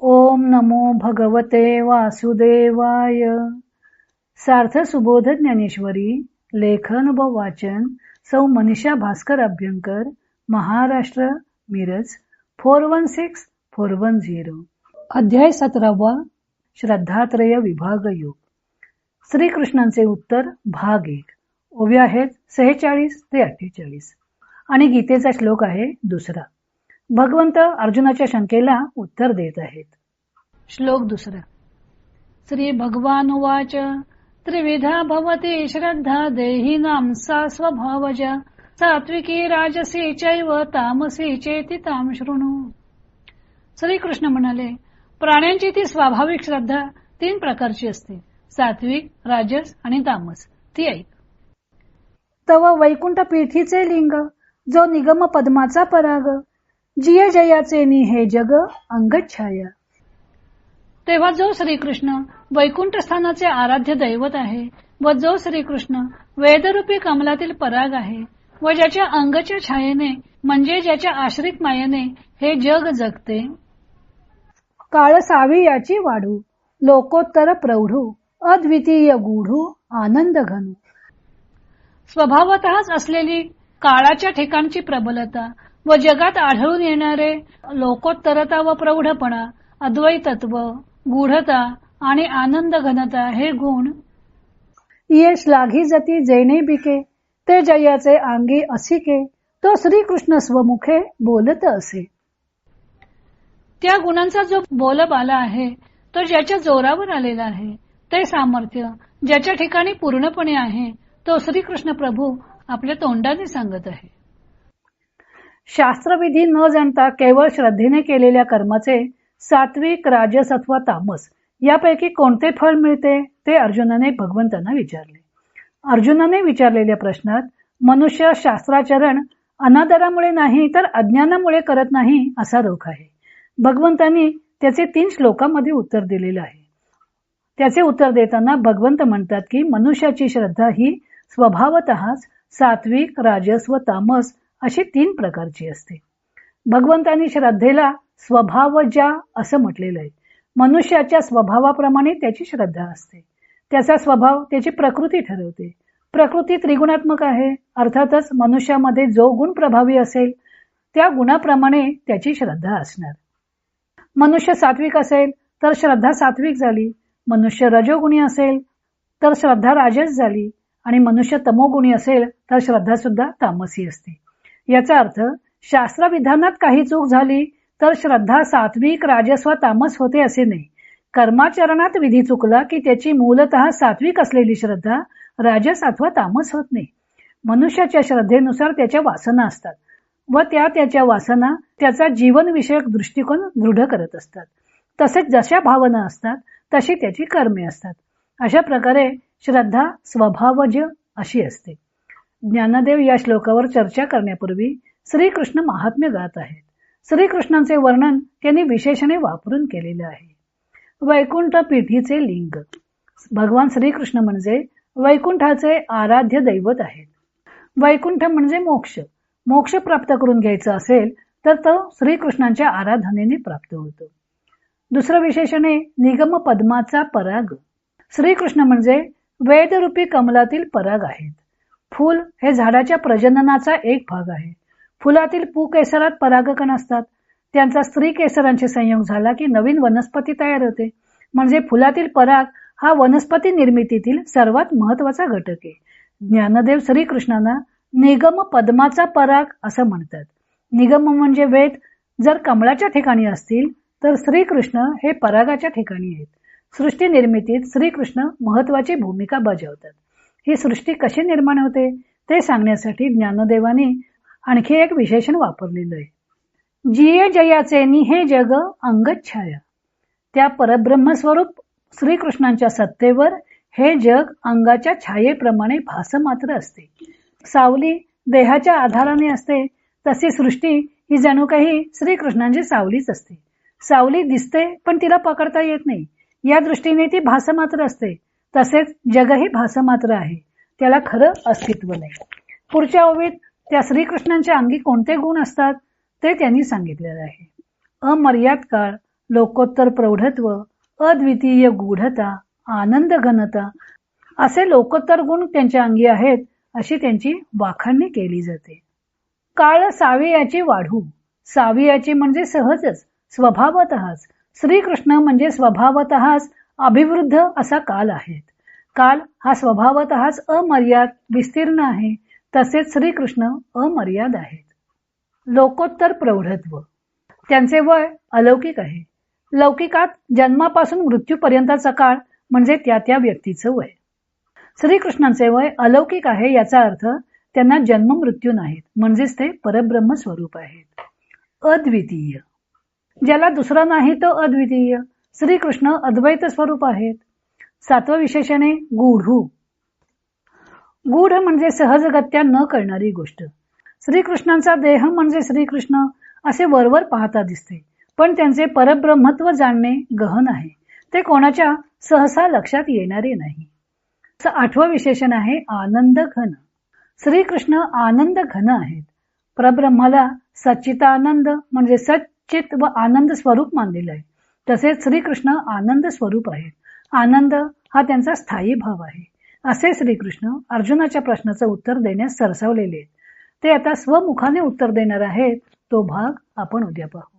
ओम नमो भगवते वासुदेवाय. सार्थ सुबोध ज्ञानेश्वरी लेखन व वाचन सौ Manisha Bhaskar Abhyankar Maharashtra Miraj four one six four one zero. अध्याय सतरावा श्रद्धात्रय विभाग योग. श्रीकृष्णांचे उत्तर भाग एक. ओव्या आहेत सेहेचाळीस ते अठ्ठेचाळीस. आणि गीतेचा श्लोक आहे दुसरा. भगवंत अर्जुनाच्या शंकेला उत्तर देत आहेत. श्लोक दुसरा. श्री भगवान वाच त्रिविधा भवती श्रद्धा देहिनां सा स्वभावजा सात्विकी राजसी चैव तामसी चेती ताम शृणू। श्रीकृष्ण म्हणाले प्राण्यांची ती स्वाभाविक श्रद्धा तीन प्रकारची असते सात्विक राजस आणि तामस. ती ऐक तव वैकुंठ पीठीचे लिंग जो निगम पद्माचा पराग जिय जयाचे नि हे जग अंगछाया तेव्हा जो श्रीकृष्ण वैकुंठ स्थानाचे आराध्य दैवत आहे व जो श्रीकृष्ण वेदरूपी कमलातील पराग आहे व ज्याच्या अंगच्या छायेने म्हणजे ज्याच्या आश्रित मायेने हे जग जगते. काळ सावी याची वाढू लोकोत्तर प्रौढू अद्वितीय गुढू आनंद घनू. स्वभावतःच असलेली काळाच्या ठिकाणची प्रबलता व जगात आढळून येणारे लोकोत्तरता व प्रौढपणा अद्वैतत्व गूढता आणि आनंद घनता हे गुण यश लागी जती जेणे बिके ते जयाचे अंगी असिके तो श्रीकृष्ण स्वमुखे बोलत असे. त्या गुणांचा जो बोलबाला आहे तो ज्याच्या जोरावर आलेला आहे ते सामर्थ्य ज्याच्या ठिकाणी पूर्णपणे आहे तो श्रीकृष्ण प्रभू आपल्या तोंडाने सांगत आहे. शास्त्रविधी न जाणता केवळ श्रद्धेने केलेल्या कर्माचे सात्विक राजस अथवा तामस यापैकी कोणते फळ मिळते ते अर्जुनाने भगवंतांना विचारले. अर्जुनाने विचारलेल्या प्रश्नात मनुष्य शास्त्राचरण अनादरामुळे नाही तर अज्ञानामुळे करत नाही असा रोख आहे. भगवंतांनी त्याचे तीन श्लोकामध्ये उत्तर दिलेलं आहे. त्याचे उत्तर देताना भगवंत म्हणतात की मनुष्याची श्रद्धा ही स्वभावतःच सात्विक राजस व तामस अशी तीन प्रकारची असते. भगवंतांनी श्रद्धेला स्वभाव ज्या असं म्हटलेलं आहे मनुष्याच्या स्वभावाप्रमाणे त्याची श्रद्धा असते. त्याचा स्वभाव त्याची प्रकृती ठरवते. प्रकृती त्रिगुणात्मक आहे अर्थातच मनुष्यामध्ये जो गुण प्रभावी असेल त्या गुणाप्रमाणे त्याची श्रद्धा असणार. मनुष्य सात्विक असेल तर श्रद्धा सात्विक झाली. मनुष्य रजोगुणी असेल तर श्रद्धा राजस झाली. आणि मनुष्य तमोगुणी असेल तर श्रद्धा सुद्धा तामसी असते. याचा अर्थ शास्त्रविधानात काही चूक झाली तर श्रद्धा सात्विक राजस्व तामस होते असे नाही. कर्माचरणात विधी चुकला की त्याची मूलत सात्विक असलेली श्रद्धा राजस अथवा तामस होत नाही. मनुष्याच्या श्रद्धेनुसार त्याच्या वासना असतात व त्या त्याच्या वासना त्याचा जीवनविषयक दृष्टिकोन दृढ करत असतात. तसेच जशा भावना असतात तशी त्याची कर्मे असतात. अशा प्रकारे श्रद्धा स्वभावज अशी असते. ज्ञानदेव या श्लोकावर चर्चा करण्यापूर्वी श्रीकृष्ण महात्म्य गात आहेत. श्रीकृष्णांचे वर्णन त्यांनी विशेषणे वापरून केलेले आहे. वैकुंठ पीठीचे लिंग. भगवान श्रीकृष्ण म्हणजे वैकुंठाचे आराध्य दैवत आहेत. वैकुंठ म्हणजे मोक्ष. मोक्ष प्राप्त करून घ्यायचा असेल तर तो श्रीकृष्णांच्या आराधनेने प्राप्त होतो. दुसरं विशेषणे निगम पद्माचा पराग. श्रीकृष्ण म्हणजे वेदरूपी कमलातील पराग आहेत. फूल हे झाडाच्या प्रजननाचा एक भाग आहे. फुलातील पू केसरात परागकण असतात. त्यांचा स्त्री केसरांचे संयोग झाला की नवीन वनस्पती तयार होते. म्हणजे फुलातील पराग हा वनस्पती निर्मितीतील सर्वात महत्त्वाचा घटक आहे. ज्ञानदेव श्रीकृष्णांना निगम पद्माचा पराग असं म्हणतात. निगम म्हणजे वेद. जर कमळाच्या ठिकाणी असतील तर श्रीकृष्ण हे परागाच्या ठिकाणी आहेत. सृष्टी निर्मितीत श्रीकृष्ण महत्वाची भूमिका बजावतात. ही सृष्टी कशी निर्माण होते ते सांगण्यासाठी ज्ञानदेवाने आणखी एक विशेषण वापरलेलं आहे. जिये जयाचे निहे जग अंगच्छाय. त्या परब्रह्मस्वरूप श्रीकृष्णांच्या सत्तेवर हे जग अंगाच्या छायेप्रमाणे भासमात्र असते. सावली देहाच्या आधाराने असते तशी सृष्टी ही जणू काही श्रीकृष्णांची सावलीच असते. सावली दिसते पण तिला पकडता येत नाही. या दृष्टीने ती भासमात्र असते. तसेच जगही भासमात्र आहे. त्याला खरं अस्तित्व नाही. पुढच्या ओवीत त्या श्रीकृष्णांच्या अंगी कोणते गुण असतात ते त्यांनी सांगितलेलं आहे. अमर्याद काळ लोकोत्तर प्रौढत्व अद्वितीय गूढता आनंद घनता असे लोकोत्तर गुण त्यांच्या अंगी आहेत अशी त्यांची वाखाणणी केली जाते. काळ सावियाची वाढू. सावियाची म्हणजे सहजच स्वभावतःच. श्रीकृष्ण म्हणजे स्वभावतःच अभिवृद्ध असा काल आहे. काल हा स्वभावतःच अमर्याद विस्तीर्ण आहे. तसेच श्रीकृष्ण अमर्याद आहेत. लोकोत्तर प्रौढत्व. त्यांचे वय अलौकिक आहे. लौकिकात जन्मापासून मृत्यूपर्यंतचा काळ म्हणजे त्या त्या व्यक्तीचं वय. श्रीकृष्णांचे वय अलौकिक आहे याचा अर्थ त्यांना जन्म मृत्यू नाहीत म्हणजेच ते परब्रह्म स्वरूप आहेत. अद्वितीय. ज्याला दुसरा नाही तो अद्वितीय. श्रीकृष्ण अद्वैत स्वरूप आहेत. सातव विशेषणे गूढू गूढ म्हणजे सहजगत्या न करणारी गोष्ट. श्रीकृष्णांचा देह म्हणजे श्रीकृष्ण असे वरवर पाहता दिसते पण त्यांचे परब्रह्मत्व जाणणे गहन आहे. ते कोणाच्या सहसा लक्षात येणारे नाही. आठवं विशेषण आहे आनंद घन. श्रीकृष्ण आनंद घन आहेत. परब्रह्माला सच्चितानंद म्हणजे सच्चित व आनंद स्वरूप मानलेलं आहे. तसेच श्रीकृष्ण आनंद स्वरूप आहेत. आनंद हा त्यांचा स्थायी भाव आहे. असे श्रीकृष्ण अर्जुनाच्या प्रश्नाचं उत्तर देण्यास सरसावलेले ते आता स्वमुखाने उत्तर देणार आहेत तो भाग आपण उद्या पाहू.